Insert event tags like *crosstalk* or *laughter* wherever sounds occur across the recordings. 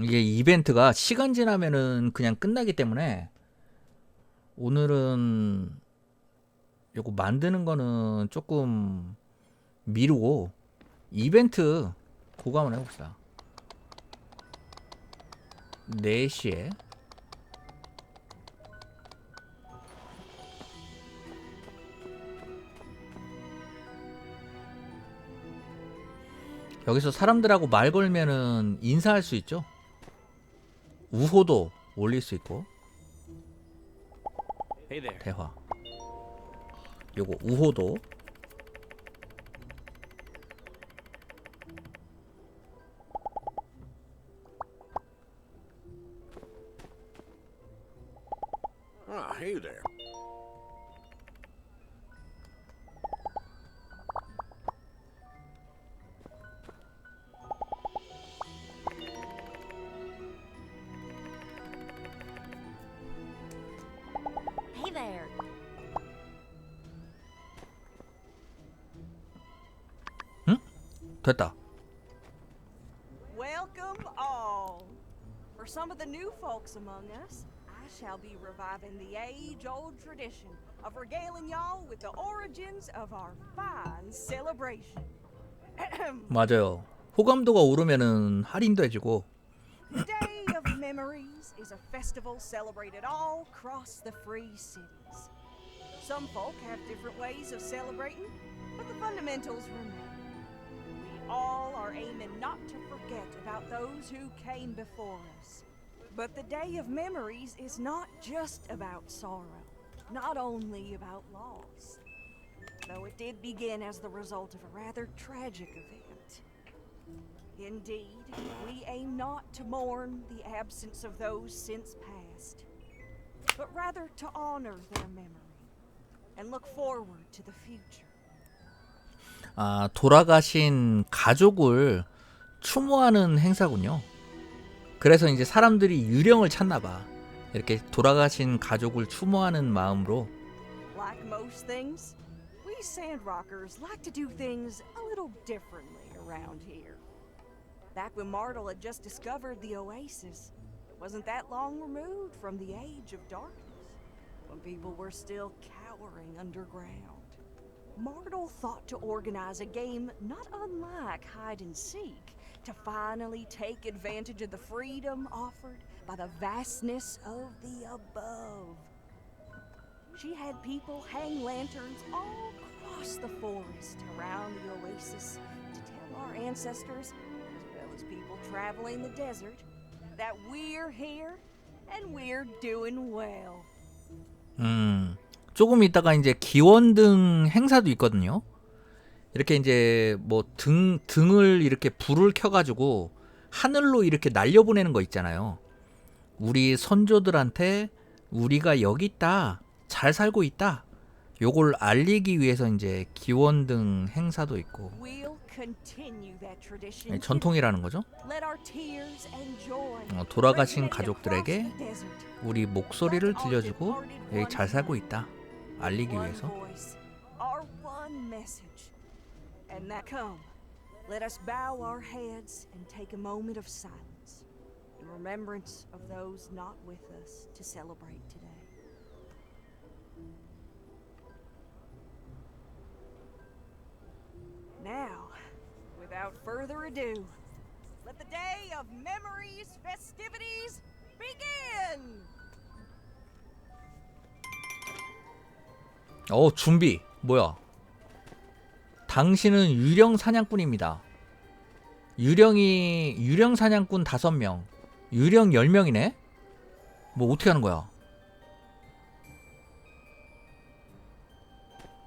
이게 이벤트가 시간 지나면은 그냥 끝나기 때문에 오늘은 요거 만드는 거는 조금 미루고 이벤트 그거 한번 해봅시다. 4시에 여기서 사람들하고 말 걸면은 인사할 수 있죠? 우호도 올릴 수 있고. 대화. 요거 우호도 됐다 Welcome all. For some of the new folks among us, I shall be reviving the age-old tradition of regaling y'all with the origins of our fine celebration. *clears throat* 맞아요 호감도가 오르면은 할인도 해주고 the Day of Memories is a festival celebrated all across the free cities. Some folk have different ways of celebrating, but the fundamentals remain. All are aiming not to forget about those who came before us. But the Day of Memories is not just about sorrow, not only about loss. Though it did begin as the result of a rather tragic event. Indeed, we aim not to mourn the absence of those since passed, but rather to honor their memory and look forward to the future. 아 돌아가신 가족을 추모하는 행사군요 그래서 이제 사람들이 유령을 찾나 봐 이렇게 돌아가신 가족을 추모하는 마음으로 Like most things, we Sandrockers like to do things a little differently around here. Back when Martel had just discovered the oasis, it wasn't that long removed from the age of darkness, when people were still cowering underground. Martel thought to organize a game not unlike hide and seek to finally take advantage of the freedom offered by the vastness of the above. She had people hang lanterns all across the forest around the oasis to tell our ancestors, as well as people traveling the desert, that we're here and we're doing well. 음, 조금 있다가 이제 기원등 행사도 있거든요. 이렇게 이제 뭐 등, 등을 이렇게 불을 켜가지고 하늘로 이렇게 날려보내는 거 있잖아요. 우리 선조들한테 우리가 여기 있다. 잘 살고 있다. 요걸 알리기 위해서 이제 기원등 행사도 있고. 네. 전통이라는 거죠. 어, 돌아가신 가족들에게. 우리 목소리를 들려주고 여기 잘 살고 있다. 알리기 one 위해서. voice, our one message. And that come, let us bow our heads and take a moment of silence in remembrance of those not with us to celebrate today. Now, without further ado, let the day of memories festivities begin! 어, 준비. 뭐야? 당신은 유령 사냥꾼입니다. 유령이 유령 사냥꾼 5명. 유령 10명이네. 뭐 어떻게 하는 거야?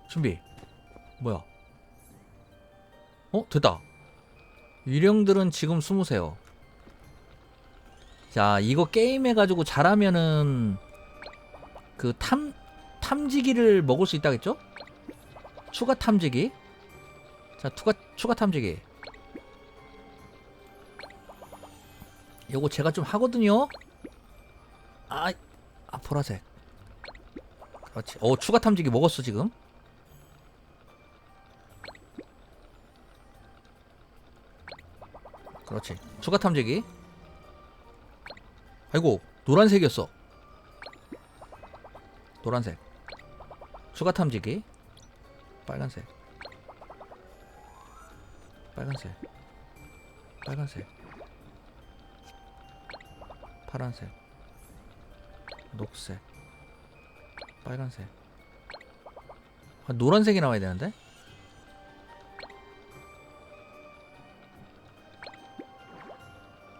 준비. 뭐야? 어, 됐다. 유령들은 지금 숨으세요. 자, 이거 게임 해가지고 잘하면은 그 탐, 탐지기를 먹을 수 있다겠죠? 추가 탐지기. 자, 추가, 추가 탐지기. 요거 제가 좀 하거든요. 아, 아 보라색. 그렇지. 어, 추가 탐지기 먹었어 지금. 그렇지. 추가 탐지기. 아이고 노란색이었어. 노란색. 추가 탐지기. 빨간색. 빨간색. 빨간색. 파란색. 녹색. 빨간색. 아, 노란색이 나와야 되는데?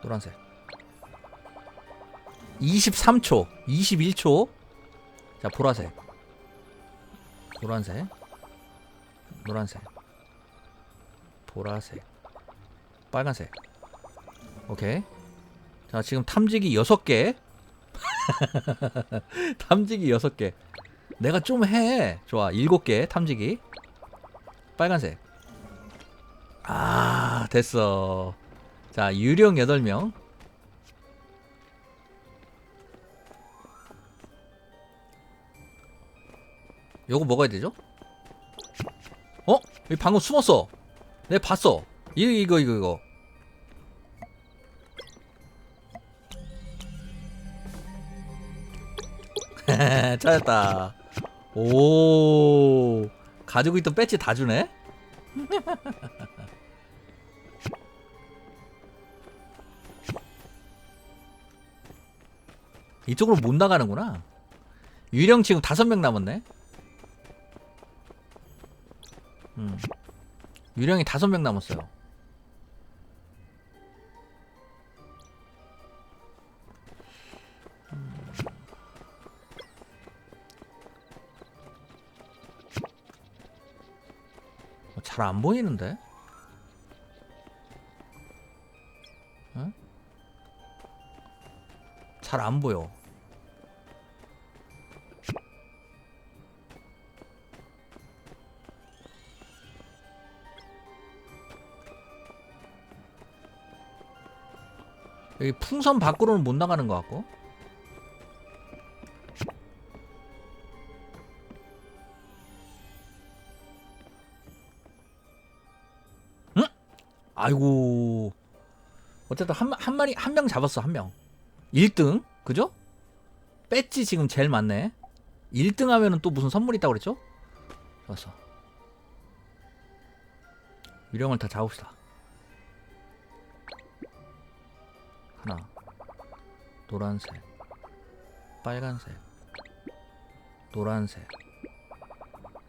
노란색. 23초, 21초. 자, 보라색. 노란색. 노란색. 보라색. 빨간색. 오케이. 자, 지금 탐지기 6개. *laughs* 탐지기 6개. 내가 좀 해. 좋아. 7개 탐지기. 빨간색. 아, 됐어. 자, 유령 8명. 요거 먹어야 되죠? 어? 여기 방금 숨었어. 내가 봤어. 이거 이거 이거 이거. *laughs* 찾았다. 오. 가지고 있던 배지 다 주네. *laughs* 이쪽으로 못 나가는구나. 유령 지금 다섯 명 남았네. 음. 유령이 다섯 명 남았어요. 어, 잘안 보이는데? 잘안 보여. 여기 풍선 밖으로는 못 나가는 것 같고. 응? 아이고. 어쨌든 한, 한 마리, 한 명 잡았어, 한 명. 1등? 그죠? 배지 지금 제일 많네. 1등 하면은 또 무슨 선물 있다고 그랬죠? 좋았어. 유령을 다 잡읍시다. 하나. 노란색. 빨간색. 노란색.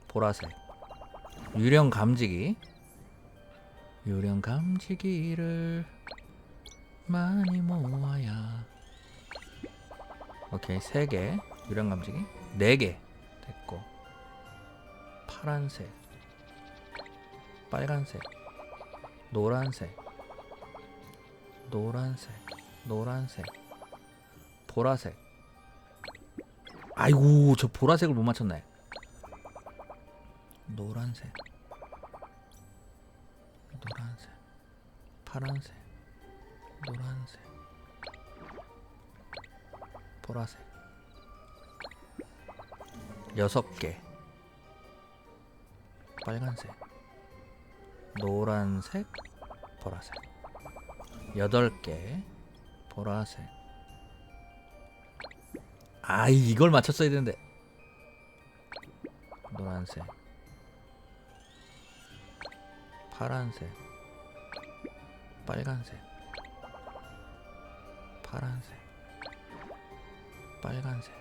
보라색. 유령 감지기. 유령 감지기를 많이 모아야. 오케이 세 개. 유령 감지기. 네 개. 됐고. 파란색. 빨간색. 노란색. 노란색. 노란색. 보라색. 아이고, 저 보라색을 못 맞췄네. 노란색. 노란색. 파란색. 노란색. 보라색. 여섯 개. 빨간색. 노란색. 보라색. 여덟 개. 보라색. 아, 이걸 맞췄어야 되는데. 노란색. 파란색. 빨간색. 파란색. 빨간색.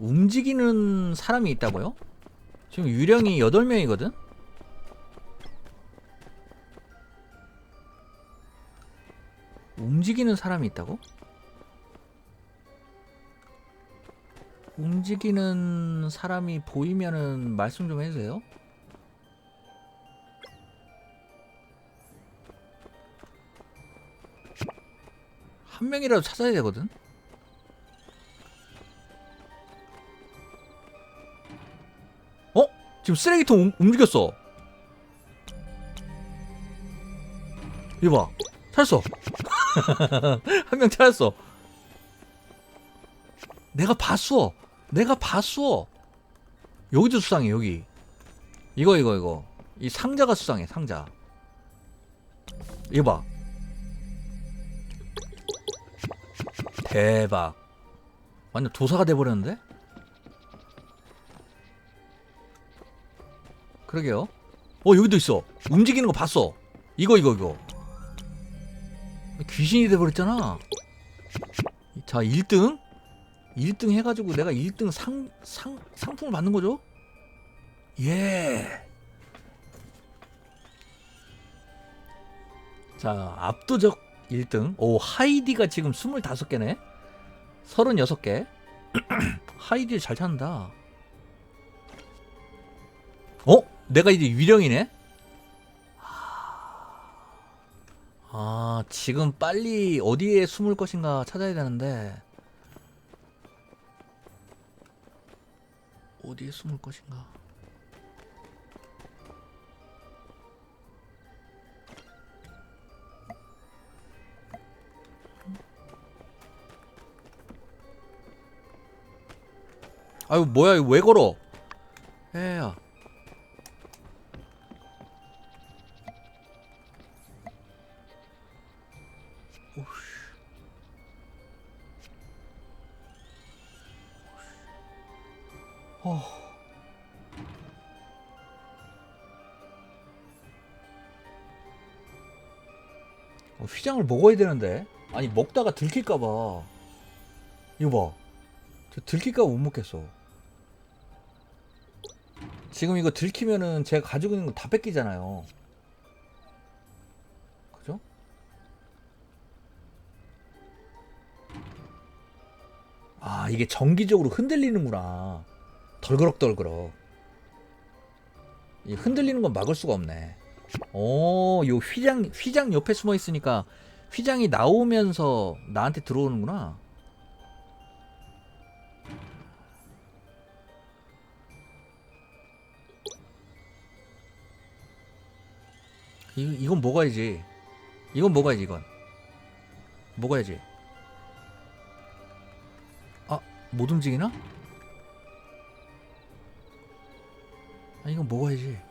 움직이는 사람이 있다고요? 지금 유령이 8명이거든? 움직이는 사람이 있다고? 움직이는 사람이 보이면은 말씀 좀 해주세요. 한 명이라도 찾아야 되거든. 지금 쓰레기통 움- 움직였어. 이거 봐. 찾았어. *laughs* 한 명 찾았어. 내가 봤어. 내가 봤어. 여기도 수상해 여기. 이거 이거 이거. 이 상자가 수상해 상자. 이거 봐. 대박. 완전 도사가 돼버렸는데? 그러게요. 어 여기도 있어. 움직이는 거 봤어. 이거 이거 이거. 귀신이 돼버렸잖아. 자 1등 1등 해가지고 내가 1등 상, 상, 상품을 받는 거죠? 예. 자, 압도적 1등. 오, 하이디가 지금 25개네? 36개. 하이디 잘 찾는다. 어? 내가 이제 유령이네? 아, 지금 빨리 어디에 숨을 것인가 찾아야 되는데. 어디에 숨을 것인가? 아유 뭐야 이거 왜 걸어? 휘장을 먹어야 되는데. 아니 먹다가 들킬까봐. 이거 봐. 저 들킬까봐 못 먹겠어. 지금 이거 들키면은 제가 가지고 있는 거 다 뺏기잖아요. 그죠? 아 이게 정기적으로 흔들리는구나. 덜그럭덜그럭. 이 흔들리는 건 막을 수가 없네. 오, 요 휘장 휘장 옆에 숨어 있으니까 휘장이 나오면서 나한테 들어오는구나. 이, 이건 먹어야지. 이건 먹어야지, 이건. 먹어야지. 아, 못 움직이나? 아, 이건 먹어야지.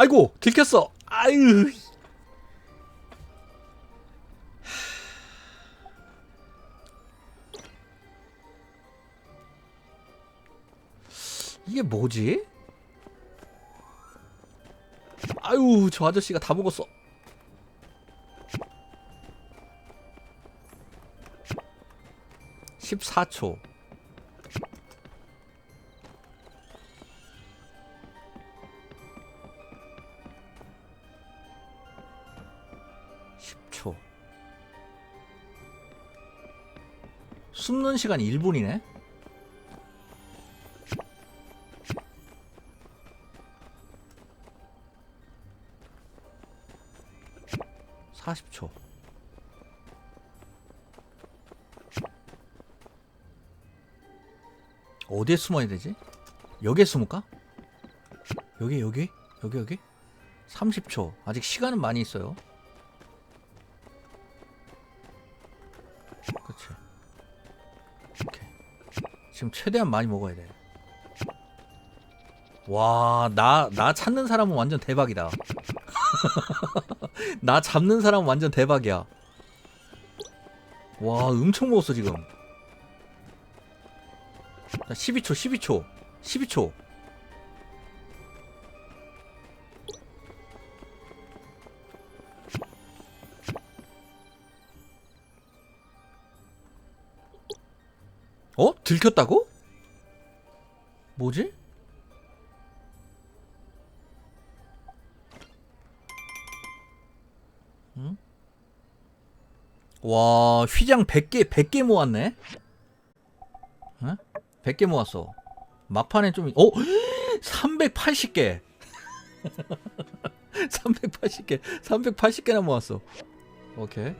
아이고, 들켰어. 아유. 이게 뭐지? 아유, 저 아저씨가 다 먹었어. (14초) (10초) 숨는 시간 1분이네? (40초) 어디에 숨어야 되지? 여기에 숨을까? 여기 여기? 여기 여기? 30초. 아직 시간은 많이 있어요 지금 최대한 많이 먹어야 돼 와 나 나 찾는 사람은 완전 대박이다. *laughs* 나 잡는 사람은 완전 대박이야. 와 엄청 먹었어 지금. 자, 12초, 12초, 12초. 어? 들켰다고? 뭐지? 응? 와, 휘장 100개, 100개 모았네? 어? 100개 모았어. 막판에 좀, 어? 380개. 380개. 380개나 모았어. 오케이.